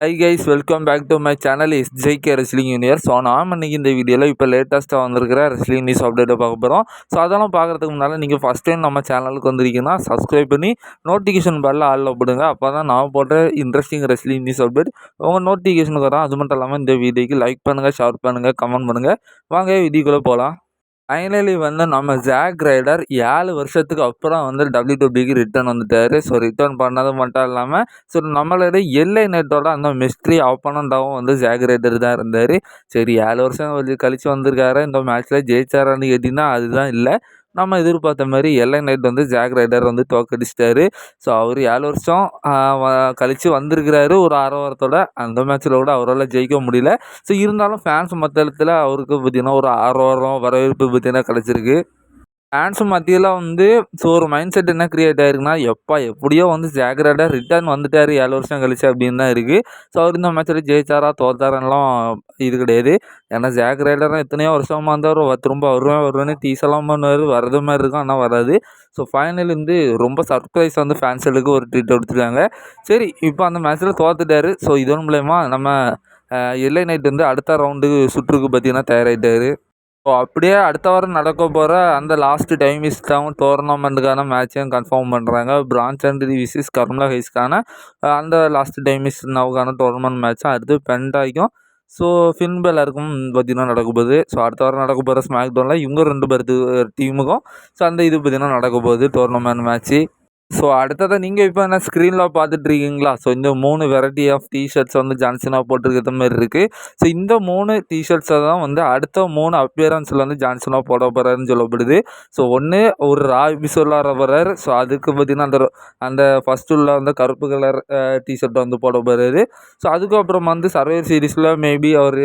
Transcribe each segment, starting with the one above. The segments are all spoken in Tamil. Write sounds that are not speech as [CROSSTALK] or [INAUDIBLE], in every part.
Hi guys welcome back to my channel is JK wrestling யூனியர் so நாம் இன்றைக்கி இந்த வீடியோவில் இப்போ லேட்டஸ்ட்டாக வந்திருக்கிற ரெஸ்லிங் நியூஸ் அப்டேட்டை பார்க்க போகிறோம் ஸோ அதெல்லாம் பார்க்குறதுக்கு முன்னால் நீங்கள் ஃபஸ்ட் டைம் நம்ம சேனலுக்கு வந்திருக்கீங்கன்னா சப்ஸ்கிரைப் பண்ணி நோட்டிஃபிகேஷன் பெல்ல ஆளில் போடுங்க. அப்போ தான் நான் போட்ட இன்ட்ரெஸ்டிங் ரெஸ்லிங் நியூஸ் அப்டேட் உங்கள் நோட்டிஃபிகேஷனுக்கு வரும் அது மட்டும் இல்லாமல் இந்த வீடியோக்கு லைக் பண்ணுங்கள் ஷேர் பண்ணுங்கள் கமெண்ட் பண்ணுங்கள் வாங்க வீடியோக்குள்ளே போகலாம் ஃபைனலி வந்து நம்ம ஜாக் ரைடர் ஏழு வருஷத்துக்கு அப்புறம் வந்து டபிள்யூ டபிள்யூக்கு ரிட்டர்ன் வந்துட்டார். ஸோ ரிட்டர்ன் பண்ணது மட்டும் இல்லாமல் ஸோ நம்மளோட எல்லை நெட்டோட அந்த மிஸ்ட்ரி ஆப்பனண்டாகவும் வந்து ஜாக் ரைடர் தான் இருந்தார். சரி ஏழு வருஷம் வந்து கழிச்சு வந்திருக்காரு. இந்த மேட்ச்சில் ஜெயிச்சாரான்னு கேட்டிங்கன்னா அதுதான் இல்லை. நம்ம எதிர்பார்த்த மாதிரி எல்லை நைட் வந்து ஜாக் ரைடர் வந்து தோக்கடிச்சிட்டாரு. ஸோ அவர் ஏழு வருஷம் கழித்து வந்திருக்கிறாரு. ஒரு ஆரவாரத்தோட அந்த மேட்ச்சில் கூட அவரால் ஜெயிக்க முடியல. ஸோ இருந்தாலும் ஃபேன்ஸ் மொத்தத்தில் அவருக்கு பார்த்திங்கன்னா ஒரு ஆரவாரம் வரவேற்பு பார்த்திங்கன்னா கிடச்சிருக்கு. ஃபேன்ஸ் மத்தியில் வந்து ஸோ ஒரு மைண்ட் செட் என்ன க்ரியேட் ஆயிருக்குன்னா எப்பா எப்படியோ வந்து ஜாக்ரடாக ரிட்டர்ன் வந்துட்டார் ஏழு வருஷம் கழிச்சு அப்படின்னு தான் இருக்குது ஸோ அவர் இந்த மேட்ச்சில் ஜெயிச்சாரா தோத்தாரெல்லாம் இது கிடையாது. ஏன்னா ஜாக்ரேட்டரும் எத்தனையோ வருஷமாக இருந்தார் திரும்ப வருவேன் வருவேன்னு டீசெல்லாம் பண்ணுவார் வரது மாதிரி இருக்கும் ஆனால் வராது. ஸோ ஃபைனல் வந்து ரொம்ப சர்ப்ரைஸ் வந்து ஃபேன்ஸுகளுக்கு ஒரு ட்ரீட் கொடுத்துருக்காங்க. சரி இப்போ அந்த மேட்ச்சில் தோத்துட்டார். ஸோ இதன் மூலயமா நம்ம எல்லை நைட் வந்து அடுத்த ரவுண்டு சுற்றுக்கு பார்த்தீங்கன்னா தயாராகிட்டார் ஸோ அப்படியே அடுத்த வாரம் நடக்க போகிற அந்த லாஸ்ட்டு டைம் டோர்னமெண்ட்டுக்கான மேட்சையும் கன்ஃபார்ம் பண்ணுறாங்க பிரான்ச் அண்ட் விசிஸ் கர்மலா ஹைஸ்க்கான அந்த லாஸ்ட் டைம் இஸ் நவுக்கான டோர்னமெண்ட் மேட்சும் அடுத்து பென்டாய்க்கும் ஸோ ஃபின்பெல் எல்லாருக்கும் பார்த்திங்கன்னா நடக்க போகுது. ஸோ அடுத்த வாரம் நடக்க போகிற ஸ்மாக் டவுனில் இவங்க ரெண்டு பேர்த்து டீமுக்கும் ஸோ அந்த இது பார்த்திங்கன்னா நடக்க போகுது டோர்னமெண்ட் மேட்ச்சு ஸோ அடுத்ததாக நீங்கள் இப்போ என்ன ஸ்க்ரீனில் பார்த்துட்ருக்கீங்களா? ஸோ இந்த மூணு வெரைட்டி ஆஃப் டிஷர்ட்ஸ் வந்து ஜான்சனாக போட்டிருக்கிற மாதிரி இருக்குது ஸோ இந்த மூணு டிஷர்ட்ஸை தான் வந்து அடுத்த மூணு அப்பியரன்ஸில் வந்து ஜான்சனாக போட போகிறாருன்னு சொல்லப்படுது. ஸோ ஒன்று ஒரு ரா எபிசோடில் போகிறார் ஸோ அதுக்கு பார்த்திங்கன்னா அந்த அந்த ஃபஸ்ட்டு உள்ள அந்த கருப்பு கலர் டிஷர்ட்டை வந்து போட போகிறாரு ஸோ அதுக்கப்புறம் வந்து சர்வேர் சீரீஸில் மேபி அவர்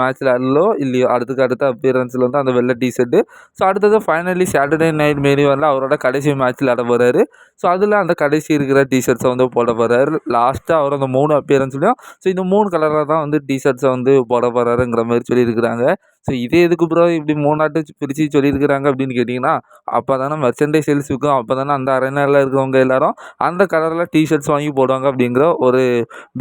மேட்ச்சில் அல்லோ இல்லையோ அடுத்துக்கு அடுத்த அப்பியரன்ஸில் வந்து அந்த வெள்ளை டிஷர்ட்டு ஸோ அடுத்தது ஃபைனலி சாட்டர்டே நைட் மாரி வந்து அவரோட கடைசி மேட்ச்சில் ஆட போகிறாரு ஸோ அதில் அந்த கடைசி இருக்கிற டிஷர்ட்ஸை வந்து போட போகிறாரு லாஸ்ட்டாக அவர் அந்த மூணு அப்பியரன்ஸ்லையும் ஸோ இந்த மூணு கலரில் தான் வந்து டிஷர்ட்ஸை வந்து போட போகிறாருங்கிற மாதிரி சொல்லியிருக்கிறாங்க. ஸோ இதே எதுக்கு ப்ரோ இப்படி மூணாட்டு பிரித்து சொல்லியிருக்கிறாங்க அப்படின்னு கேட்டிங்கன்னா அப்போ தானே மெர்ச்சன்டைஸ் சேல்ஸ் விற்கும் அப்போ தானே அந்த அரைநாளில் இருக்கிறவங்க எல்லாரும் அந்த கலரில் டிஷர்ட்ஸ் வாங்கி போடுவாங்க அப்படிங்கிற ஒரு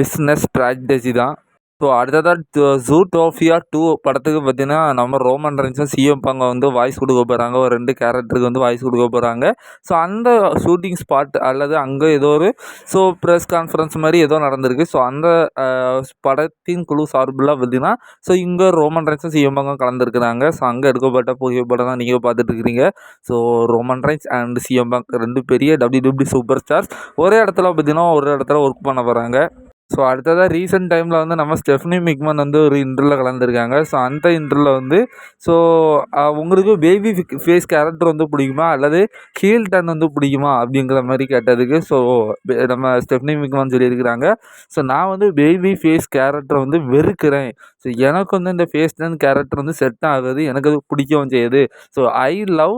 பிஸ்னஸ் ஸ்ட்ராட்டஜி தான். ஸோ அடுத்ததாக ஜூ டோஃபியா டூ படத்துக்கு பார்த்தீங்கன்னா நம்ம ரோமன் ரென்ஸும் சிஎம் பங்க வந்து வாய்ஸ் கொடுக்க போகிறாங்க ஒரு ரெண்டு கேரக்டருக்கு வந்து வாய்ஸ் கொடுக்க போகிறாங்க ஸோ அந்த ஷூட்டிங் ஸ்பாட் அல்லது அங்கே ஏதோ ஒரு ஸோ ப்ரெஸ் கான்ஃபரன்ஸ் மாதிரி ஏதோ நடந்திருக்கு. ஸோ அந்த படத்தின் குழு சார்பில் பார்த்தீங்கன்னா ஸோ இங்கே ரோமன் ரென்ஸும் சிஎம் பங்கம் கலந்துருக்குறாங்க. ஸோ அங்கே எடுக்கப்பட்ட புகைப்படம் தான் நீங்கள் பார்த்துட்டு இருக்கிறீங்க so Roman Reigns and CM Punk ரெண்டு பெரிய டபிள்யூ டபிள்யூ சூப்பர் ஸ்டார்ஸ் ஒரே இடத்துல பார்த்தீங்கன்னா ஒரு இடத்துல ஒர்க் பண்ண போகிறாங்க ஸோ அடுத்ததாக ரீசெண்ட் டைமில் வந்து நம்ம ஸ்டெஃப்னி மிக்மன் வந்து ஒரு இன்டர்வியூவில் கலந்துருக்காங்க. ஸோ அந்த இன்டர்வியூவில் வந்து ஸோ உங்களுக்கு பேபி ஃபேஸ் கேரக்டர் வந்து பிடிக்குமா? அல்லது ஹீல் டன் வந்து பிடிக்குமா? அப்படிங்கிற மாதிரி கேட்டதுக்கு ஸோ நம்ம ஸ்டெஃப்னி மிக்மன் சொல்லியிருக்கிறாங்க. ஸோ நான் வந்து பேபி ஃபேஸ் கேரக்டர் வந்து வெறுக்கிறேன். ஸோ எனக்கு வந்து இந்த ஃபேஸ் டேன் கேரக்டர் வந்து செட் ஆகுது எனக்கு அது பிடிக்கவும் செய்யுது. So I love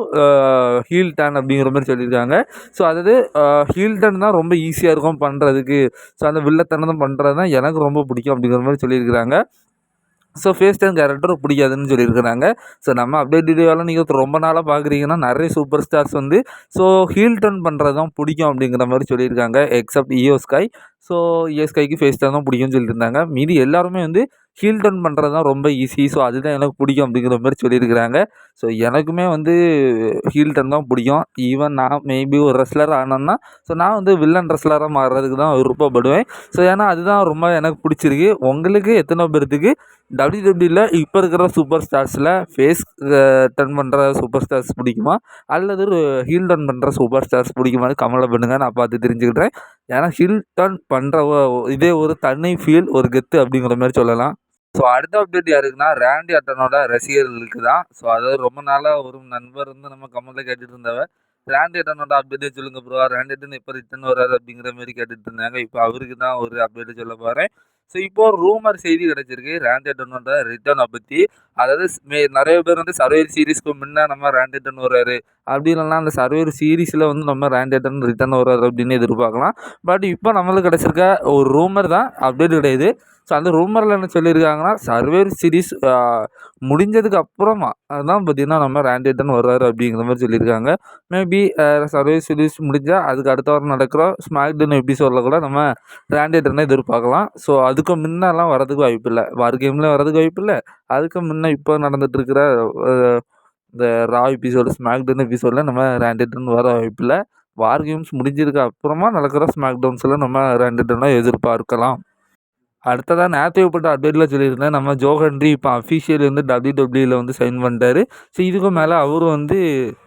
heel turn அப்படிங்கிற மாதிரி சொல்லியிருக்காங்க. ஸோ அதாவது ஹீல் டேன் தான் ரொம்ப ஈஸியாக இருக்கும் பண்ணுறதுக்கு ஸோ அந்த வில்லத்தனம் பண்ணுறது தான் எனக்கு ரொம்ப பிடிக்கும் அப்படிங்கிற மாதிரி சொல்லியிருக்கிறாங்க. ஸோ ஃபேஸ் டைம் கேரக்டர் பிடிக்காதுன்னு சொல்லியிருக்கிறாங்க. ஸோ நம்ம அப்டேட் வீடியோவில் நீங்கள் ரொம்ப நாளாக பார்க்குறீங்கன்னா நிறைய சூப்பர் ஸ்டார்ஸ் வந்து ஸோ ஹீல் டர்ன் பண்ணுறது தான் பிடிக்கும் அப்படிங்கிற மாதிரி சொல்லியிருக்காங்க எக்ஸப்ட் இயோ ஸ்கை ஸோ இஎஸ்கைக்கு ஃபேஸ் டைம் தான் பிடிக்கும்னு சொல்லியிருந்தாங்க. மீதி எல்லாருமே வந்து ஹீல் டர்ன் பண்ணுறது தான் ரொம்ப ஈஸி ஸோ அதுதான் எனக்கு பிடிக்கும் அப்படிங்கிற மாதிரி சொல்லியிருக்கிறாங்க. ஸோ எனக்குமே வந்து ஹீல் டர்ன் தான் பிடிக்கும். ஈவன் நான் மேபி ஒரு ரெஸ்லர் ஆனோம்னா ஸோ நான் வந்து வில்லன் ரெஸ்லராக மாறுறதுக்கு தான் விருப்பப்படுவேன். ஸோ ஏன்னா அதுதான் ரொம்ப எனக்கு பிடிச்சிருக்கு. உங்களுக்கு எத்தனை பேர்த்துக்கு? டபிள்யூ டபிள்யூவில் இப்போ இருக்கிற சூப்பர் ஸ்டார்ஸில் ஃபேஸ் டர்ன் பண்ணுற சூப்பர் ஸ்டார்ஸ் பிடிக்குமா? அல்லது ஒரு ஹீல் டர்ன் பண்ணுற சூப்பர் ஸ்டார்ஸ் பிடிக்குமான்னு கமலை பண்ணுங்கள் நான் பார்த்து தெரிஞ்சுக்கிட்டேன் ஏன்னா ஹீல் டர்ன் பண்ணுற இதே ஒரு தனி ஃபீல் ஒரு கெத்து அப்படிங்கிற மாதிரி சொல்லலாம். ஸோ அடுத்த அப்டேட் யாருக்குன்னா ரேண்டி அட்டனோட ரசிகர்களுக்கு தான். ஸோ அதாவது ரொம்ப நாளாக ஒரு நண்பர் வந்து நம்ம கமெண்ட்டில் கேட்டுட்டு இருந்தவ ரேண்டி அட்டனோட அப்டேட்டே சொல்லுங்க ப்ரோ ரேண்டி அட்டன் எப்போ ரிட்டன் வராது அப்படிங்கிற மாதிரி கேட்டுட்டு இருந்தாங்க இப்போ அவருக்கு தான் ஒரு அப்டேட் சொல்ல போகிறேன் ஸோ இப்போ ரூமர் செய்தி கிடச்சிருக்கு. ரேண்டி அட்டனோட ரிட்டர்னை பற்றி அதாவது மே நிறைய பேர் வந்து சர்வேர் சீரிஸ்க்கு முன்னே நம்ம ரேண்டட்டன் வர்றாரு அப்படி இல்லைன்னா அந்த சர்வேர் சீரிஸில் வந்து நம்ம ரேண்டட்டன் ரிட்டர்ன் வர்றாரு அப்படின்னு எதிர்பார்க்கலாம். பட் இப்போ நம்மளுக்கு கிடச்சிருக்க ஒரு ரூமர் தான் அப்டேட் கிடையாது. ஸோ அந்த ரூமரில் என்ன சொல்லியிருக்காங்கன்னா சர்வேர் சீரிஸ் முடிஞ்சதுக்கு அப்புறமா அதுதான் பார்த்திங்கன்னா நம்ம ரேண்டேட்டன் வர்றாரு அப்படிங்கிற மாதிரி சொல்லியிருக்காங்க. மேபி சர்வேர் சீரீஸ் முடிஞ்சால் அதுக்கு அடுத்த வாரம் நடக்கிற ஸ்மாக்டன் எபிசோடில் கூட நம்ம ரேண்டேட்டனை எதிர்பார்க்கலாம். ஸோ அது அதுக்கு முன்னெல்லாம் வரதுக்கு வாய்ப்பு இல்லை வார் கேமில் வரதுக்கு வாய்ப்பு இல்லை அதுக்கு முன்னே இப்போ நடந்துகிட்ருக்கிற இந்த ரா எபிசோடு ஸ்மாக்டன் எபிசோடில் நம்ம ரேண்டேட்டன் வர வாய்ப்பு இல்லை வார் கேம்ஸ் முடிஞ்சதுக்கு அப்புறமா நடக்கிற ஸ்மாக் டவுன்ஸில் நம்ம ரேண்டேட்டனை எதிர்பார்க்கலாம். அடுத்ததாக நேற்று ஏற்பட்ட அப்டேட்டில் சொல்லியிருந்தேன். நம்ம ஜோஹன்ரி இப்போ அஃபிஷியல் வந்து டபிள்யூ டபிள்யூவில் வந்து சைன் பண்ணிட்டாரு. ஸோ இதுக்கும் மேலே அவரும் வந்து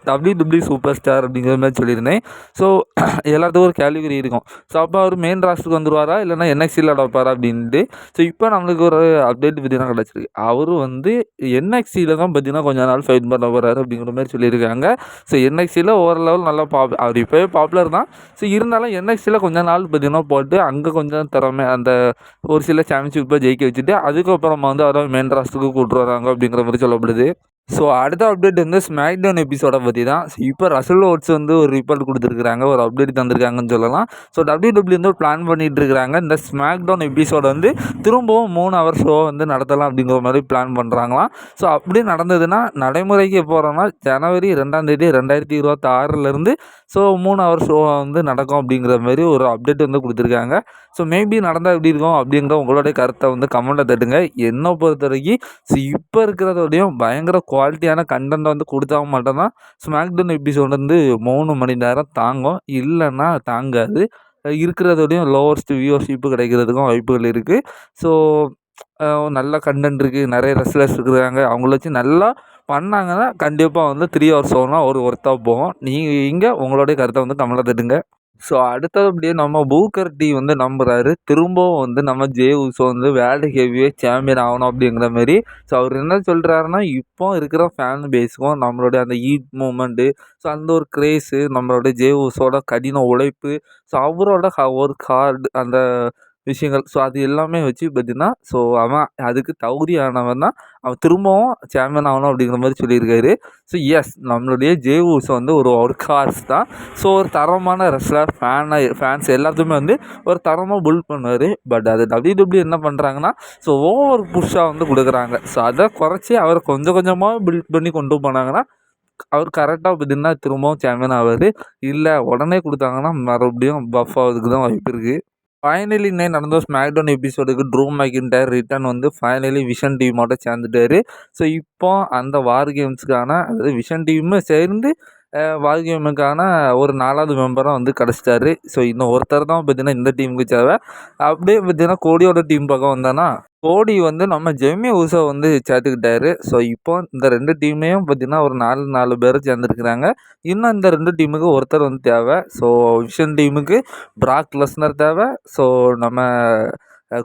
டபிள்யூ டபிள்யூ சூப்பர் ஸ்டார் அப்படிங்கிற மாதிரி சொல்லியிருந்தேன். ஸோ [CLEARS THROAT] எல்லாத்துக்கும் ஒரு கேலிகரி இருக்கும். ஸோ அப்போ அவர் மெயின் ராஸ்ட்டுக்கு வந்துருவாரா? இல்லைனா என்எக்சியில் அடப்பாரா அப்படின்ட்டு. ஸோ இப்போ நம்மளுக்கு ஒரு அப்டேட் பார்த்தீங்கன்னா கிடச்சிருக்கு. அவர் வந்து என்எக்சியில் தான் பார்த்தீங்கன்னா கொஞ்ச நாள் ஃபைட் பண்ண போகிறாரு அப்படிங்கிற மாதிரி சொல்லியிருக்காங்க. ஸோ என்எக்சியில் ஓரளவு நல்லா பாப் அவர் இப்போவே பாப்புலர் தான். ஸோ இருந்தாலும் என்எக்சியில் கொஞ்ச நாள் பார்த்தீங்கன்னா போட்டு அங்கே கொஞ்சம் திறமை அந்த ஒரு சில சாம்பியன்ஷிப்பை ஜெயிக்க வச்சுட்டு அதுக்கப்புறமா வந்து அவரை மெயின் ராஸ்ட்டுக்கு கூப்பிட்டு வராங்க அப்படிங்கிற மாதிரி சொல்லப்படுது. ஸோ அடுத்த அப்டேட் வந்து ஸ்மாக் டவுன் எபிசோடை பற்றி தான் ஸோ இப்போ ரசல் ஓட்ஸ் வந்து ஒரு ரிப்போர்ட் கொடுத்துருக்குறாங்க. ஒரு அப்டேட் தந்திருக்காங்கன்னு சொல்லலாம். ஸோ டபிள்யூ டபிள்யூ வந்து பிளான் பண்ணிகிட்டு இருக்கிறாங்க இந்த ஸ்மாக் டவுன் எபிசோட வந்து திரும்பவும் மூணு ஹவர் ஷோ வந்து நடத்தலாம் அப்படிங்கிற மாதிரி பிளான் பண்ணுறாங்களாம் ஸோ அப்படி நடந்ததுன்னா நடைமுறைக்கு போகிறோம்னா ஜனவரி ரெண்டாம் தேதி ரெண்டாயிரத்தி இருபத்தாறுலேருந்து ஸோ மூணு ஹவர் ஷோ வந்து நடக்கும் அப்படிங்கிற மாதிரி ஒரு அப்டேட் வந்து கொடுத்துருக்காங்க. ஸோ மேபி நடந்தால் எப்படி இருக்கும் அப்படிங்கிற உங்களுடைய கருத்தை வந்து கமெண்ட்டில் தட்டுங்க. என்னை பொறுத்த வரைக்கும் ஸோ இப்போ இருக்கிறதோடையும் பயங்கர குவாலிட்டியான கண்டென்ட் வந்து கொடுத்தா மட்டும்தான் ஸ்மாக்டவுன் எபிசோட் வந்து மூணு மணி நேரம் தாங்கும். இல்லைன்னா தாங்காது. இருக்கிறதோடையும் லோவஸ்ட் வியூவர்ஷிப்பு கிடைக்கிறதுக்கும் வாய்ப்புகள் இருக்குது ஸோ நல்ல கண்டென்ட் இருக்குது நிறைய ரெஸ்லர்ஸ் இருக்கிறாங்க. அவங்கள வச்சு நல்லா பண்ணாங்கன்னா கண்டிப்பாக வந்து த்ரீ ஹவர்ஸ் ஷோனால் ஒரு ஒர்த்தாக போகும். நீங்கள் இங்கே உங்களுடைய கருத்தை வந்து கமலாக தட்டுங்க. ஸோ அடுத்தபடியே நம்ம பூக்கர் டி வந்து நம்புகிறாரு திரும்பவும் வந்து நம்ம ஜே உசோ வந்து வேர்ல்டு ஹெவியே சாம்பியன் ஆகணும் அப்படிங்கிற மாதிரி ஸோ அவர் என்ன சொல்கிறாருன்னா இப்போ இருக்கிற ஃபேன் பேஸுக்கும் நம்மளுடைய அந்த ஈட் மூமெண்ட்டு ஸோ அந்த ஒரு க்ரேஸு நம்மளுடைய ஜே உசோட கடின உழைப்பு ஸோ அவரோட ஒரு கார்டு அந்த விஷயங்கள். ஸோ அது எல்லாமே வச்சு பார்த்தீங்கன்னா ஸோ அவன் அதுக்கு தகுதியானவன் தான். அவன் திரும்பவும் சாம்பியன் ஆகணும் அப்படிங்கிற மாதிரி சொல்லியிருக்காரு. ஸோ எஸ் நம்மளுடைய ஜே வந்து ஒரு ஒர்க் ஹார்ஸ் தான். ஸோ ஒரு தரமான ரெஸ்லர் ஃபேனாக ஃபேன்ஸ் எல்லாத்துமே வந்து ஒரு தரமாக புல் பண்ணுவார். பட் அது டபிள்யூ டபிள்யூ என்ன பண்ணுறாங்கன்னா ஸோ ஓவர் புஷ்ஷாக வந்து கொடுக்குறாங்க. ஸோ அதை குறைச்சி அவரை கொஞ்சம் கொஞ்சமாக பில்ட் பண்ணி கொண்டு போனாங்கன்னா அவர் கரெக்டாக பார்த்தீங்கன்னா திரும்பவும் சாம்பியன் ஆவார். இல்லை உடனே கொடுத்தாங்கன்னா மறுபடியும் பஃப் ஆகிறதுக்கு தான் வாய்ப்பு இருக்குது ஃபைனலி இன்னைக்கு நடந்த ஸ்மாக்டவுன் எபிசோடுக்கு ட்ரூ மேக்கின்டர் ரிட்டன் வந்து ஃபைனலி விஷன் டீமோட சேர்ந்துட்டாரு. ஸோ இப்போ அந்த வார் கேம்ஸுக்கான அதாவது விஷன் டீமும் சேர்ந்து வால்கேமுக்கான ஒரு நாலாவது மெம்பராக வந்து கிடச்சிட்டாரு. ஸோ இன்னும் ஒருத்தர் தான் பார்த்தீங்கன்னா இந்த டீமுக்கு தேவை. அப்படியே பார்த்தீங்கன்னா கோடியோட டீம் பக்கம் வந்தானா கோடி வந்து நம்ம ஜெமி ஊசோ வந்து சேர்த்துக்கிட்டாரு. ஸோ இப்போ இந்த ரெண்டு டீமையும் பார்த்திங்கன்னா ஒரு நாலு நாலு பேர் சேர்ந்துருக்குறாங்க. இன்னும் இந்த ரெண்டு டீமுக்கு ஒருத்தர் வந்து தேவை. ஸோ விஷன் டீமுக்கு பிராக் லெஸ்னர் தேவை. ஸோ நம்ம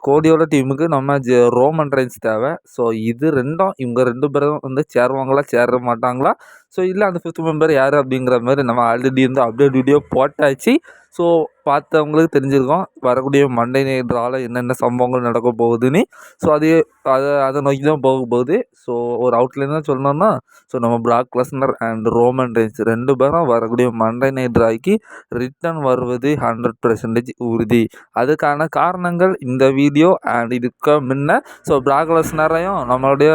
கோடியோட டீமுக்கு நம்ம ஜெ ரோமன் ரைன்ஸ் தேவை. ஸோ இது ரெண்டும் இவங்க ரெண்டு பேரும் வந்து சேருவாங்களா சேர மாட்டாங்களா ஸோ இல்லை அந்த ஃபிஃப்த் மெம்பர் யார் அப்படிங்கிற மாதிரி நம்ம ஆல்ரெடி வந்து அப்டேட் வீடியோ போட்டாச்சு. ஸோ பார்த்தவங்களுக்கு தெரிஞ்சிருக்கோம் வரக்கூடிய மண்டை நேற்றால் என்னென்ன சம்பவங்கள் நடக்க போகுதுன்னு. ஸோ அதே அதை அதை நோக்கி தான் போக போகுது. ஸோ ஒரு அவுட்லைன் தான் சொல்லணும்னா ஸோ நம்ம Brock Lesnar and Roman Reigns ரெண்டு பேரும் வரக்கூடிய மண்டை ட்ராய்க்கு ரிட்டர்ன் வருவது ஹண்ட்ரட் பர்சன்டேஜ் உறுதி. அதுக்கான காரணங்கள் இந்த வீடியோ அண்ட் இதுக்கு முன்ன. ஸோ பிராக் லெஸ்னரையும் நம்மளுடைய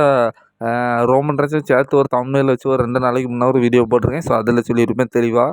ரோமன் ரேஞ்சும் சேர்த்து ஒரு தமிழில் வச்சு ஒரு ரெண்டு நாளைக்கு முன்னே ஒரு வீடியோ போட்டிருக்கேன். ஸோ அதில் சொல்லியிருப்பேன் தெளிவாக